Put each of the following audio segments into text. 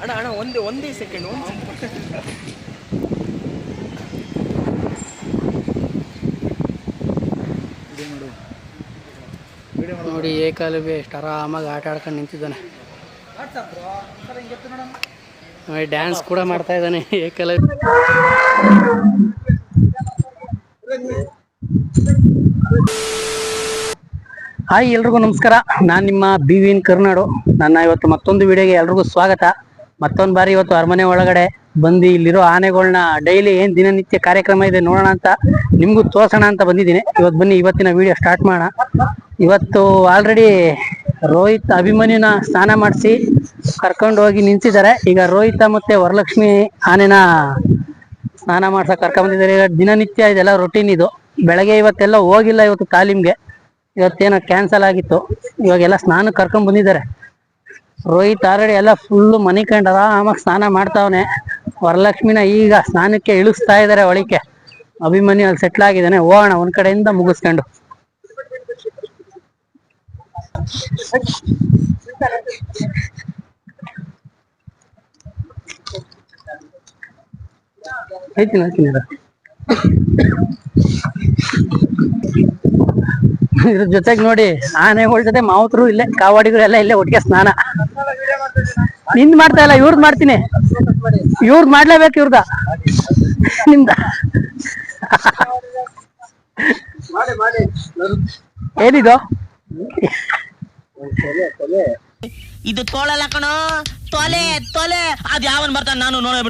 ಅಣ್ಣ ಅಣ್ಣ ಒಂದೇ ಒಂದೇ ಸೆಕೆಂಡ್ ಒಂದು ನೋಡಿ ಏಕಾಲುಬೆ ಎಷ್ಟು ಆರಾಮಾಗಿ ಆಟ ಆಡ್ಕೊಂಡು ನಿಂತಿದ್ದಾನೆ. ನೋಡಿ ಡ್ಯಾನ್ಸ್ ಕೂಡ ಮಾಡ್ತಾ ಇದ್ದಾನೆ ಏಕಲವ್ಯ ಹಾಯ್ ಎಲ್ರಿಗೂ ನಮಸ್ಕಾರ. ನಾನು ನಿಮ್ಮ ಬಿ ವಿನ್ ಕರ್ನಾಡು. ನನ್ನ ಇವತ್ತು ಮತ್ತೊಂದು ವಿಡಿಯೋಗೆ ಎಲ್ರಿಗೂ ಸ್ವಾಗತ. ಮತ್ತೊಂದು ಬಾರಿ ಇವತ್ತು ಅರಮನೆ ಒಳಗಡೆ ಬಂದು ಇಲ್ಲಿರೋ ಆನೆಗಳನ್ನ ಡೈಲಿ ಏನ್ ದಿನನಿತ್ಯ ಕಾರ್ಯಕ್ರಮ ಇದೆ ನೋಡೋಣ ಅಂತ ನಿಮ್ಗೂ ತೋರ್ಸೋಣ ಅಂತ ಬಂದಿದ್ದೀನಿ. ಇವತ್ತು ಬನ್ನಿ, ಇವತ್ತಿನ ವಿಡಿಯೋ ಸ್ಟಾರ್ಟ್ ಮಾಡೋಣ. ಇವತ್ತು ಆಲ್ರೆಡಿ ರೋಹಿತ್ ಅಭಿಮನ್ಯುನ ಸ್ನಾನ ಮಾಡಿಸಿ ಕರ್ಕೊಂಡು ಹೋಗಿ ನಿಂತಿದ್ದಾರೆ. ಈಗ ರೋಹಿತ ಮತ್ತೆ ವರಲಕ್ಷ್ಮಿ ಆನೆನ ಸ್ನಾನ ಮಾಡ್ಸಕ್ ಕರ್ಕೊಂಡ್ ಬಂದಿದ್ದಾರೆ. ಈಗ ದಿನನಿತ್ಯ ಇದೆಲ್ಲ ರೊಟೀನ್ ಇದು. ಬೆಳಗ್ಗೆ ಇವತ್ತೆಲ್ಲ ಹೋಗಿಲ್ಲ ಇವತ್ತು ತಾಲೀಮ್ಗೆ. ಇವತ್ತೇನೋ ಕ್ಯಾನ್ಸಲ್ ಆಗಿತ್ತು. ಇವಾಗೆಲ್ಲ ಸ್ನಾನ ಕರ್ಕೊಂಡ್ ಬಂದಿದ್ದಾರೆ. ರೋಹಿತ್ ಆಲ್ರೆಡಿ ಎಲ್ಲ ಫುಲ್ಲು ಮನಿ ಕಂಡದ ಸ್ನಾನ ಮಾಡ್ತಾವನೆ. ವರಲಕ್ಷ್ಮಿನ ಈಗ ಸ್ನಾನಕ್ಕೆ ಇಳಿಸ್ತಾ ಇದಾರೆ ಒಳಿಕೆ ಅಭಿಮನ್ಯು ಅಲ್ಲಿ ಸೆಟ್ಲ್ ಆಗಿದ್ದಾನೆ. ಹೋಗೋಣ, ಒಂದ್ ಕಡೆಯಿಂದ ಮುಗಿಸ್ಕೊಂಡು. ಇದ್ರ ಜೊತೆಗೆ ನೋಡಿ ಆನೆಗಳ ಜೊತೆ ಮಾವುತರು ಇಲ್ಲೇ ಕಾವಾಡಿಗಳು ಎಲ್ಲ ಇಲ್ಲೇ ಒಟ್ಟಿಗೆ ಸ್ನಾನ. ನಿಂದ್ ಮಾಡ್ತಾ ಇಲ್ಲ, ಇವ್ರದ್ ಮಾಡ್ತೀನಿ. ಇವ್ರದ್ ಮಾಡ್ಲೇಬೇಕು ಇವ್ರದ. ನಿಮ್ದ. ಏನಿದು? ಇದು ತೋಳಲ್ಲ ಕಣೋ. ತೊಲೆ ತೊಲೆ. ಅದ್ ಯಾವನ್ ಬರ್ತಾನೆ ನಾನು ನೋಡೇ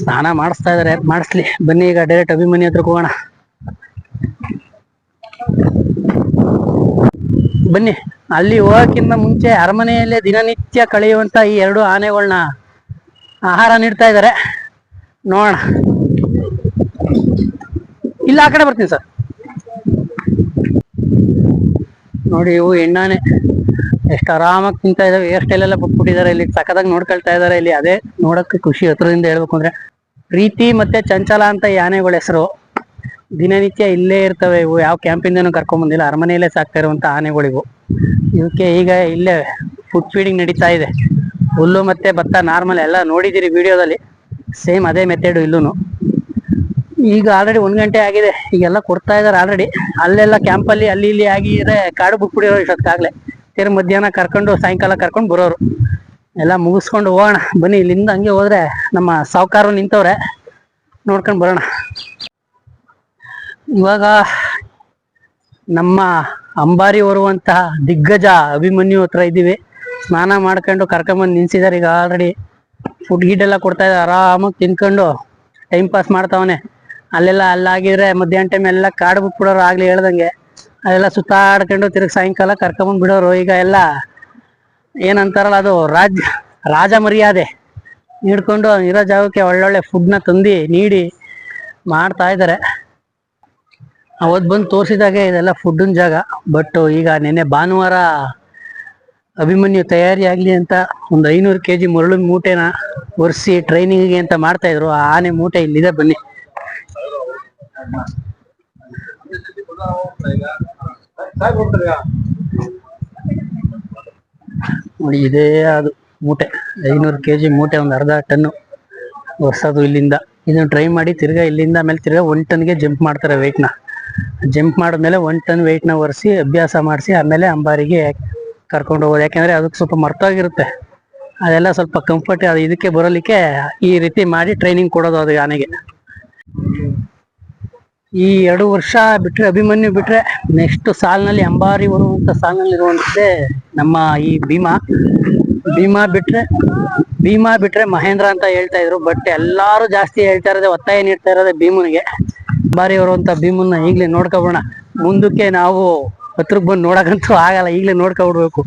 ಸ್ನಾನ ಮಾಡಿಸ್ತಾ ಇದಾರೆ ಮಾಡಿಸ್ಲಿ. ಬನ್ನಿ ಈಗ ಡೈರೆಕ್ಟ್ ಅಭಿಮಾನಿ ಹತ್ರಕ್ಕೆ ಹೋಗೋಣ. ಬನ್ನಿ. ಅಲ್ಲಿ ಹೋಗಕ್ಕಿಂತ ಮುಂಚೆ ಅರಮನೆಯಲ್ಲೇ ದಿನನಿತ್ಯ ಕಳೆಯುವಂತ ಈ ಎರಡು ಆನೆಗಳನ್ನ ಆಹಾರ ನೀಡ್ತಾ ಇದಾರೆ ನೋಡೋಣ. ಇಲ್ಲ, ಆ ಕಡೆ ಬರ್ತೀನಿ ಸರ್. ನೋಡಿ, ಇವು ಎಣ್ಣಾನೆ ಎಷ್ಟು ಆರಾಮಾಗಿ ತಿಂತಾ ಇದಾವೆ. ಏರ್ ಸ್ಟೈಲ್ ಎಲ್ಲ ಬಿಟ್ಬಿಟ್ಟಿದ್ದಾರೆ. ಇಲ್ಲಿ ಸಖತ್ತಾಗಿ ನೋಡ್ಕೊಳ್ತಾ ಇದಾರೆ ಇಲ್ಲಿ ಅದೇ ನೋಡಕ್ಕೆ ಖುಷಿ ಹತ್ರದಿಂದ ಹೇಳ್ಬೇಕು ಅಂದ್ರೆ, ಪ್ರೀತಿ ಮತ್ತೆ ಚಂಚಲ ಅಂತ ಈ ಆನೆಗಳ ಹೆಸರು. ದಿನನಿತ್ಯ ಇಲ್ಲೇ ಇರ್ತವೆ. ಇವು ಯಾವ ಕ್ಯಾಂಪಿಂದನೂ ಕರ್ಕೊಂಡ್ ಬಂದಿಲ್ಲ. ಅರಮನೆಯಲ್ಲೇ ಸಾಕ್ತಾ ಇರುವಂತ ಆನೆಗಳಿವು. ಇವಕ್ಕೆ ಈಗ ಇಲ್ಲೇ ಫುಡ್ ಫೀಡಿಂಗ್ ನಡೀತಾ ಇದೆ. ಹುಲ್ಲು ಮತ್ತೆ ಭತ್ತ ನಾರ್ಮಲ್ ಎಲ್ಲ ನೋಡಿದಿರಿ ವಿಡಿಯೋದಲ್ಲಿ. ಸೇಮ್ ಅದೇ ಮೆಥಡ್ ಇಲ್ಲೂ ಈಗ ಆಲ್ರೆಡಿ ಒಂದು ಗಂಟೆ ಆಗಿದೆ. ಈಗೆಲ್ಲ ಕೊಡ್ತಾ ಇದಾರೆ ಆಲ್ರೆಡಿ ಅಲ್ಲೆಲ್ಲ ಕ್ಯಾಂಪಲ್ಲಿ ಅಲ್ಲಿ ಇಲ್ಲಿ ಆಗಿದ್ರೆ ಕಾಡು ಬಿಟ್ಬಿಡಿರೋ ಇಷ್ಟೊತ್ತಾಗಲೇ. ತಿರು ಮಧ್ಯಾಹ್ನ ಕರ್ಕೊಂಡು, ಸಾಯಂಕಾಲ ಕರ್ಕೊಂಡು ಬರೋರು. ಎಲ್ಲ ಮುಗಿಸ್ಕೊಂಡು ಹೋಗೋಣ. ಬನ್ನಿ, ಇಲ್ಲಿಂದ ಹಂಗೆ ಹೋದ್ರೆ ನಮ್ಮ ಸಾವುಕಾರು ನಿಂತವ್ರೆ. ನೋಡ್ಕೊಂಡು ಬರೋಣ. ಇವಾಗ ನಮ್ಮ ಅಂಬಾರಿ ಹೊರುವಂತಹ ದಿಗ್ಗಜ ಅಭಿಮನ್ಯು ಹತ್ರ ಇದ್ದೀವಿ. ಸ್ನಾನ ಮಾಡ್ಕೊಂಡು ಕರ್ಕೊಂಬಂದು ನಿಲ್ಸಿದಾರೆ ಈಗ ಆಲ್ರೆಡಿ ಫುಡ್ ಗೀಡ್ ಎಲ್ಲ ಕೊಡ್ತಾ ಇದ್ದಾರೆ. ಆರಾಮಾಗಿ ತಿನ್ಕೊಂಡು ಟೈಮ್ ಪಾಸ್ ಮಾಡ್ತಾವನೆ. ಅಲ್ಲೆಲ್ಲ ಅಲ್ಲಾಗಿದ್ರೆ ಮಧ್ಯಾಹ್ನ ಟೈಮ್ ಎಲ್ಲ ಕಾಡು ಬಿಟ್ಬಿಡೋರು ಆಗ್ಲಿ ಹೇಳ್ದಂಗೆ. ಅದೆಲ್ಲ ಸುತ್ತಾಡ್ಕೊಂಡು ತಿರುಗಿ ಸಾಯಂಕಾಲ ಕರ್ಕೊಂಬಂದ್ ಬಿಡೋರು. ಈಗ ಎಲ್ಲ ಏನಂತಾರಲ್ಲ ಅದು, ರಾಜ ರಾಜ ಮರ್ಯಾದೆ ನೀಡ್ಕೊಂಡು ಇರೋ ಜಾಗಕ್ಕೆ ಒಳ್ಳೊಳ್ಳೆ ಫುಡ್ನ ತಂದು ನೀಡಿ ಮಾಡ್ತಾ ಇದ್ದಾರೆ. ಅವತ್ತು ಬಂದು ತೋರಿಸಿದಾಗೆ ಇದೆಲ್ಲ ಫುಡ್ ಜಾಗ. ಬಟ್ ಈಗ ನಿನ್ನೆ ಭಾನುವಾರ ಅಭಿಮನ್ಯು ತಯಾರಿ ಆಗ್ಲಿ ಅಂತ ಒಂದು ಐನೂರು ಕೆ ಜಿ ಮರಳು ಮೂಟೆನ ಒರೆಸಿ ಟ್ರೈನಿಂಗಿಗೆ ಅಂತ ಮಾಡ್ತಾ ಇದ್ರು. ಆನೆ ಮೂಟೆ ಇಲ್ಲಿದೆ ಬನ್ನಿ. ನೋಡಿ ಇದೇ ಅದು ಮೂಟೆ. ಐನೂರು ಕೆ ಜಿ ಮೂಟೆ ಒಂದು ಅರ್ಧ ಟನ್ನು ಒರ್ಸೋದು ಇಲ್ಲಿಂದ. ಇದನ್ನ ಟ್ರೈ ಮಾಡಿ ತಿರ್ಗಾ ಇಲ್ಲಿಂದ ಆಮೇಲೆ ತಿರ್ಗಾ ಒನ್ ಟನ್ಗೆ ಜಂಪ್ ಮಾಡ್ತಾರೆ ವೆಯ್ಟ್ನ ಜಂಪ್ ಮಾಡಿದ್ಮೇಲೆ ಒನ್ ಟನ್ ವೆಯ್ಟ್ನ ಒರೆಸಿ ಅಭ್ಯಾಸ ಮಾಡಿಸಿ ಆಮೇಲೆ ಅಂಬಾರಿಗೆ ಕರ್ಕೊಂಡು ಹೋಗೋದು. ಯಾಕೆಂದ್ರೆ ಅದಕ್ಕೆ ಸ್ವಲ್ಪ ಮರ್ತೋಗಿರುತ್ತೆ. ಅದೆಲ್ಲ ಸ್ವಲ್ಪ ಕಂಫರ್ಟ್ ಅದು ಇದಕ್ಕೆ ಬರೋಲಿಕ್ಕೆ ಈ ರೀತಿ ಮಾಡಿ ಟ್ರೈನಿಂಗ್ ಕೊಡೋದು ಅದು ಆನೆಗೆ. ಈ ಎರಡು ವರ್ಷ ಬಿಟ್ರೆ, ಅಭಿಮನ್ಯು ಬಿಟ್ರೆ ನೆಕ್ಸ್ಟ್ ಸಾಲಿನಲ್ಲಿ ಅಂಬಾರಿ ಬರುವಂತ ಸಾಲಿನಲ್ಲಿ ಇರುವಂತದ್ದೇ ನಮ್ಮ ಈ ಭೀಮಾ. ಭೀಮಾ ಬಿಟ್ರೆ ಭೀಮಾ ಬಿಟ್ರೆ ಮಹೇಂದ್ರ ಅಂತ ಹೇಳ್ತಾ ಇದ್ರು. ಬಟ್ ಎಲ್ಲಾರು ಜಾಸ್ತಿ ಹೇಳ್ತಾ ಇರೋದೇ ಒತ್ತಾಯ ನೀಡ್ತಾ ಇರೋದೇ ಭೀಮನಿಗೆ. ಅಂಬಾರಿ ಇರುವಂತ ಭೀಮನ್ನ ಈಗ್ಲೇ ನೋಡ್ಕೊಬೋಣ. ಮುಂದಕ್ಕೆ ನಾವು ಹತ್ರಕ್ಕೆ ಬಂದು ನೋಡಕಂತೂ ಆಗಲ್ಲ. ಈಗ್ಲೇ ನೋಡ್ಕೊಬಿಡ್ಬೇಕು.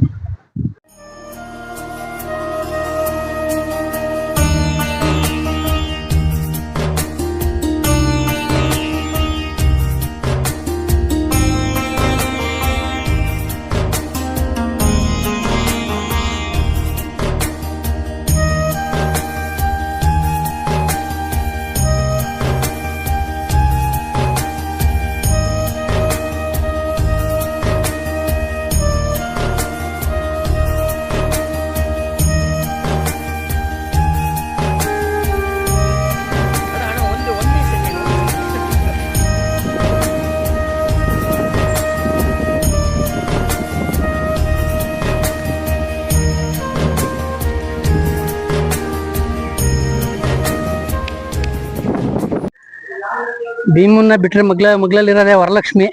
ಭೀಮನ್ನ ಬಿಟ್ಟರೆ ಮಗ್ಲ, ಮಗ್ಲಲ್ಲಿರೋದೇ ವರಲಕ್ಷ್ಮಿ.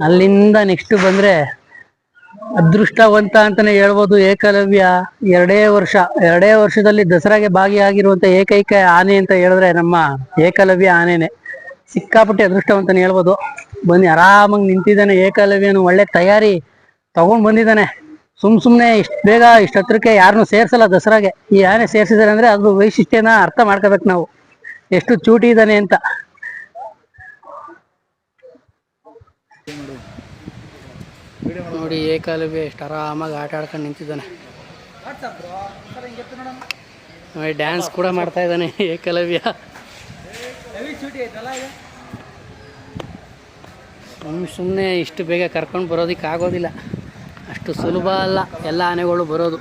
ಅಲ್ಲಿಂದ ನೆಕ್ಸ್ಟ್ ಬಂದ್ರೆ ಅದೃಷ್ಟವಂತ ಅಂತಲೇ ಹೇಳ್ಬೋದು ಏಕಲವ್ಯ. ಎರಡೇ ವರ್ಷ, ಎರಡೇ ವರ್ಷದಲ್ಲಿ ದಸರಾಗೆ ಭಾಗಿಯಾಗಿರುವಂಥ ಏಕೈಕ ಆನೆ ಅಂತ ಹೇಳಿದ್ರೆ ನಮ್ಮ ಏಕಲವ್ಯ ಆನೆನೆ. ಸಿಕ್ಕಾಪಟ್ಟೆ ಅದೃಷ್ಟವಂತನೇ ಹೇಳ್ಬೋದು. ಬನ್ನಿ, ಆರಾಮಾಗಿ ನಿಂತಿದ್ದಾನೆ ಏಕಲವ್ಯನು ಒಳ್ಳೆ ತಯಾರಿ ತಗೊಂಡ್ ಬಂದಿದ್ದಾನೆ. ಸುಮ್ ಸುಮ್ನೆ ಇಷ್ಟ ಬೇಗ ಇಷ್ಟು ಹತ್ರಕ್ಕೆ ಯಾರನ್ನು ಸೇರ್ಸಲ್ಲ ದಸರಾಗೆ. ಈ ಆನೆ ಸೇರ್ಸಿದಾರೆ ಅಂದ್ರೆ ಅದ್ರ ವೈಶಿಷ್ಟ್ಯನ ಅರ್ಥ ಮಾಡ್ಕೋಬೇಕು ನಾವು. ಎಷ್ಟು ಚೂಟಿ ಇದ್ದಾನೆ ಅಂತ. ನೋಡಿ ಏಕಲವ್ಯ ಎಷ್ಟು ಆರಾಮಾಗಿ ಆಟ ಆಡ್ಕೊಂಡು ನಿಂತಿದ್ದಾನೆ. ನೋಡಿ ಡ್ಯಾನ್ಸ್ ಕೂಡ ಮಾಡ್ತಾ ಇದ್ದಾನೆ ಏಕಲವ್ಯ ಸುಮ್ಮನೆ ಇಷ್ಟು ಬೇಗ ಕರ್ಕೊಂಡು ಬರೋದಕ್ಕೆ ಆಗೋದಿಲ್ಲ. ಅಷ್ಟು ಸುಲಭ ಅಲ್ಲ, ಎಲ್ಲ ಆನೆಗಳು ಬರೋದು.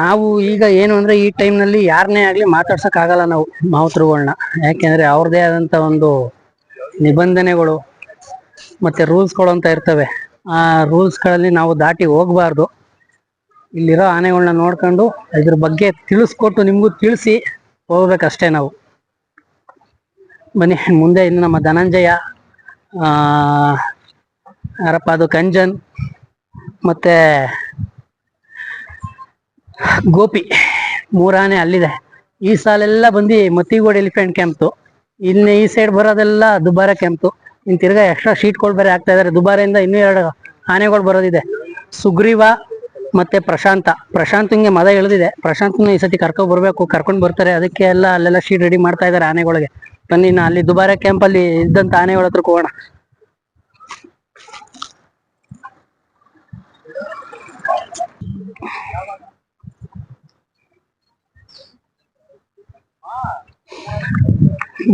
ನಾವು ಈಗ ಏನು ಅಂದ್ರೆ ಈ ಟೈಮ್ನಲ್ಲಿ ಯಾರನ್ನೇ ಆಗ್ಲಿ ಮಾತಾಡ್ಸಕ್ ಆಗಲ್ಲ ನಾವು ಮಾವುತರುಗಳನ್ನ ಯಾಕೆಂದ್ರೆ ಅವ್ರದೇ ಆದಂತ ಒಂದು ನಿಬಂಧನೆಗಳು ಮತ್ತೆ ರೂಲ್ಸ್ಗಳು ಅಂತ ಇರ್ತವೆ. ಆ ರೂಲ್ಸ್ಗಳಲ್ಲಿ ನಾವು ದಾಟಿ ಹೋಗ್ಬಾರ್ದು. ಇಲ್ಲಿರೋ ಆನೆಗಳನ್ನ ನೋಡ್ಕೊಂಡು ಇದ್ರ ಬಗ್ಗೆ ತಿಳಿಸ್ಕೊಟ್ಟು ನಿಮ್ಗೂ ತಿಳಿಸಿ ಹೋಗ್ಬೇಕಷ್ಟೇ ನಾವು. ಬನ್ನಿ, ಮುಂದೆ ಇನ್ನು ನಮ್ಮ ಧನಂಜಯ, ಆ ಯಾರಪ್ಪ ಅದು ಕಂಜನ್ ಮತ್ತೆ ಗೋಪಿ, ಮೂರಾನೆ ಅಲ್ಲಿದೆ. ಈ ಸಾಲೆಲ್ಲ ಬಂದು ಮತ್ತಿಗೋಡ್ ಎಲಿಫೆಂಟ್ ಕ್ಯಾಂಪ್ತು ಇನ್ನು ಈ ಸೈಡ್ ಬರೋದೆಲ್ಲ ದುಬಾರೆ ಕ್ಯಾಂಪ್ತು ಇನ್ ತಿರ್ಗಾ ಎಕ್ಸ್ಟ್ರಾ ಶೀಟ್ಗಳು ಬೇರೆ ಆಗ್ತಾ ಇದಾರೆ. ದುಬಾರೆಯಿಂದ ಇನ್ನೂ ಎರಡು ಆನೆಗಳು ಬರೋದಿದೆ. ಸುಗ್ರೀವ ಮತ್ತೆ ಪ್ರಶಾಂತ. ಪ್ರಶಾಂತ್ ಹಿಂಗೆ ಮದ ಇಳಿದಿದೆ ಪ್ರಶಾಂತ್ನ ಈ ಸತಿ ಕರ್ಕೊಂಡ್ ಬರ್ಬೇಕು. ಕರ್ಕೊಂಡ್ ಬರ್ತಾರೆ. ಅದಕ್ಕೆ ಎಲ್ಲ ಅಲ್ಲೆಲ್ಲ ಶೀಟ್ ರೆಡಿ ಮಾಡ್ತಾ ಇದಾರೆ ಆನೆಗಳಿಗೆ. ಬನ್ನಿ ನಾ ಅಲ್ಲಿ ದುಬಾರೆ ಕ್ಯಾಂಪ್ ಅಲ್ಲಿ ಇದ್ದಂತ ಆನೆಗಳ ಹತ್ರ ಹೋಗೋಣ.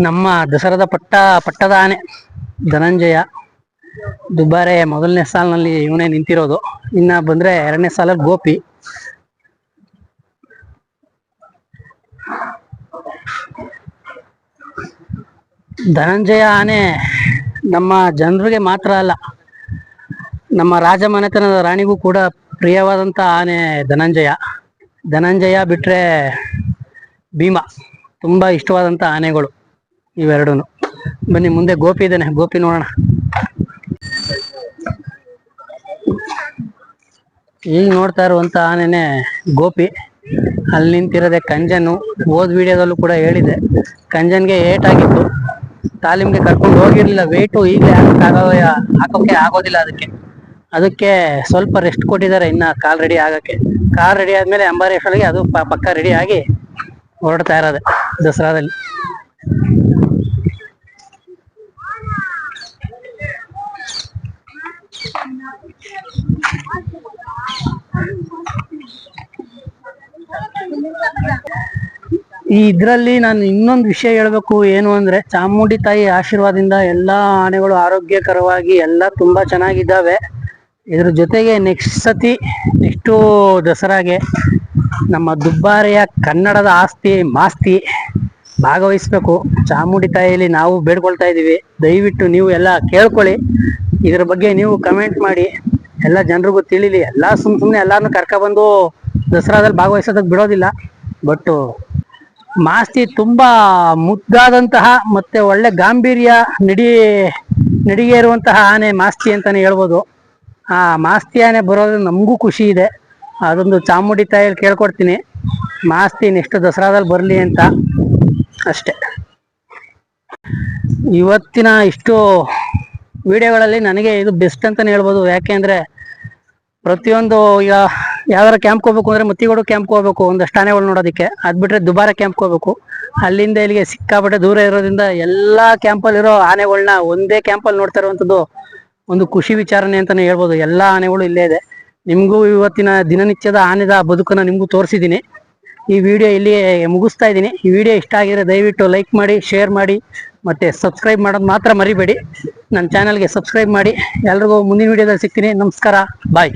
ನಮ್ಮ ದಸರಾದ ಪಟ್ಟ ಪಟ್ಟದ ಆನೆ, ಧನಂಜಯ. ದುಬಾರೆ ಮೊದಲನೇ ಸಾಲಿನಲ್ಲಿ ಇವನೇ ನಿಂತಿರೋದು. ಇನ್ನ ಬಂದ್ರೆ ಎರಡನೇ ಸಾಲಲ್ಲಿ ಗೋಪಿ. ಧನಂಜಯ ಆನೆ ನಮ್ಮ ಜನರಿಗೆ ಮಾತ್ರ ಅಲ್ಲ, ನಮ್ಮ ರಾಜಮನೆತನದ ರಾಣಿಗೂ ಕೂಡ ಪ್ರಿಯವಾದಂತ ಆನೆ ಧನಂಜಯ. ಧನಂಜಯ ಬಿಟ್ರೆ ಭೀಮಾ, ತುಂಬಾ ಇಷ್ಟವಾದಂತ ಆನೆಗಳು. ಇವೆರಡೂ ಬನ್ನಿ, ಮುಂದೆ ಗೋಪಿ ಇದ್ದಾನೆ. ಗೋಪಿ ನೋಡೋಣ. ಈಗ ನೋಡ್ತಾ ಇರುವಂತ ಆನೆನೆ ಗೋಪಿ. ಅಲ್ಲಿ ನಿಂತಿರೋದೆ ಕಂಜನು. ಓದ್ ವಿಡಿಯೋದಲ್ಲೂ ಕೂಡ ಹೇಳಿದೆ. ಕಂಜನ್ಗೆ ಏಟ್ ಆಗಿತ್ತು ತಾಲೀಮ್ಗೆ ಕರ್ಕೊಂಡು ಹೋಗಿರ್ಲಿಲ್ಲ. ವೇಟು ಈಗಲೇ ಹಾಕೋ ಹಾಕೋಕೆ ಆಗೋದಿಲ್ಲ ಅದಕ್ಕೆ. ಅದಕ್ಕೆ ಸ್ವಲ್ಪ ರೆಸ್ಟ್ ಕೊಟ್ಟಿದ್ದಾರೆ ಇನ್ನ ಕಾಲ್ ರೆಡಿ ಆಗಕ್ಕೆ. ಕಾಲ್ ರೆಡಿ ಆದ್ಮೇಲೆ ಅಂಬಾರಿ ಅಷ್ಟೊಳಗೆ ಅದು ಪಕ್ಕ ರೆಡಿ ಆಗಿ ಹೊರಡ್ತಾ ಇರೋದೆ ದಸರಾದಲ್ಲಿ. ಈ ಇದ್ರಲ್ಲಿ ನಾನು ಇನ್ನೊಂದು ವಿಷಯ ಹೇಳ್ಬೇಕು, ಏನು ಅಂದ್ರೆ ಚಾಮುಂಡಿ ತಾಯಿ ಆಶೀರ್ವಾದದಿಂದ ಎಲ್ಲಾ ಆನೆಗಳು ಆರೋಗ್ಯಕರವಾಗಿ ಎಲ್ಲ ತುಂಬಾ ಚೆನ್ನಾಗಿದ್ದಾವೆ. ಇದ್ರ ಜೊತೆಗೆ ನೆಕ್ಸ್ಟ್ ಸತಿ ನೆಕ್ಸ್ಟು ದಸರಾಗೆ ನಮ್ಮ ದುಬ್ಬಾರೆಯ ಕನ್ನಡದ ಆಸ್ತಿ, ಮಾಸ್ತಿ ಭಾಗವಹಿಸ್ಬೇಕು. ಚಾಮುಂಡಿ ತಾಯಿಯಲ್ಲಿ ನಾವು ಬೇಡ್ಕೊಳ್ತಾ ಇದ್ದೀವಿ. ದಯವಿಟ್ಟು ನೀವು ಎಲ್ಲ ಕೇಳ್ಕೊಳ್ಳಿ. ಇದ್ರ ಬಗ್ಗೆ ನೀವು ಕಮೆಂಟ್ ಮಾಡಿ. ಎಲ್ಲ ಜನರಿಗೂ ತಿಳಿಲಿ. ಎಲ್ಲ ಸುಮ್ ಸುಮ್ಮನೆ ಎಲ್ಲಾರನ್ನು ಕರ್ಕೊಬಂದು ದಸರಾದಲ್ಲಿ ಭಾಗವಹಿಸೋದಕ್ಕೆ ಬಿಡೋದಿಲ್ಲ. ಬಟ್ ಮಾಸ್ತಿ ತುಂಬಾ ಮುದ್ದಾದಂತಹ ಮತ್ತೆ ಒಳ್ಳೆ ಗಾಂಭೀರ್ಯ ನಡಿ, ನಡಿಗೆ ಇರುವಂತಹ ಆನೆ ಮಾಸ್ತಿ ಅಂತಾನೆ ಹೇಳ್ಬೋದು. ಆ ಮಾಸ್ತಿ ಆನೆ ಬರೋದ್ರೆ ನಮಗೂ ಖುಷಿ ಇದೆ. ಅದೊಂದು ಚಾಮುಂಡಿ ತಾಯಿಯಲ್ಲಿ ಕೇಳ್ಕೊಡ್ತೀನಿ. ಮಾಸ್ತಿ ನೆಕ್ಸ್ಟ್ ದಸರಾದಲ್ಲಿ ಬರಲಿ ಅಂತ ಅಷ್ಟೆ. ಇವತ್ತಿನ ಇಷ್ಟು ವಿಡಿಯೋಗಳಲ್ಲಿ ನನಗೆ ಇದು ಬೆಸ್ಟ್ ಅಂತಲೇ ಹೇಳ್ಬೋದು. ಯಾಕೆಂದ್ರೆ ಪ್ರತಿಯೊಂದು ಈಗ ಯಾವ್ದಾರ ಕ್ಯಾಂಪ್ ಹೋಗ್ಬೇಕು ಅಂದ್ರೆ ಮತ್ತಿಗೋಡು ಕ್ಯಾಂಪ್ ಹೋಗ್ಬೇಕು ಒಂದಷ್ಟು ಆನೆಗಳು ನೋಡೋದಕ್ಕೆ. ಅದ್ ಬಿಟ್ರೆ ದುಬಾರ ಕ್ಯಾಂಪ್ ಹೋಗ್ಬೇಕು. ಅಲ್ಲಿಂದ ಇಲ್ಲಿಗೆ ಸಿಕ್ಕಾಪಟ್ಟೆ ದೂರ ಇರೋದ್ರಿಂದ ಎಲ್ಲಾ ಕ್ಯಾಂಪಲ್ಲಿರೋ ಆನೆಗಳನ್ನ ಒಂದೇ ಕ್ಯಾಂಪಲ್ಲಿ ನೋಡ್ತಾ ಇರುವಂತದ್ದು ಒಂದು ಖುಷಿ ವಿಚಾರಣೆ ಅಂತಾನೆ ಹೇಳ್ಬೋದು. ಎಲ್ಲಾ ಆನೆಗಳು ಇಲ್ಲೇ ಇದೆ. ನಿಮ್ಗೂ ಇವತ್ತಿನ ದಿನನಿತ್ಯದ ಆನೆದ ಬದುಕನ್ನ ನಿಮ್ಗೂ ತೋರಿಸಿದ್ದೀನಿ. ಈ ವಿಡಿಯೋ ಇಲ್ಲಿ ಮುಗಿಸ್ತಾ ಇದ್ದೀನಿ. ಈ ವಿಡಿಯೋ ಇಷ್ಟ ಆಗಿದ್ರೆ ದಯವಿಟ್ಟು ಲೈಕ್ ಮಾಡಿ ಶೇರ್ ಮಾಡಿ, ಮತ್ತೆ ಸಬ್ಸ್ಕ್ರೈಬ್ ಮಾಡೋದು ಮಾತ್ರ ಮರಿಬೇಡಿ. ನನ್ನ ಚಾನಲ್ಗೆ ಸಬ್ಸ್ಕ್ರೈಬ್ ಮಾಡಿ. ಎಲ್ರಿಗೂ ಮುಂದಿನ ವಿಡಿಯೋದಲ್ಲಿ ಸಿಗ್ತೀನಿ. ನಮಸ್ಕಾರ. ಬಾಯ್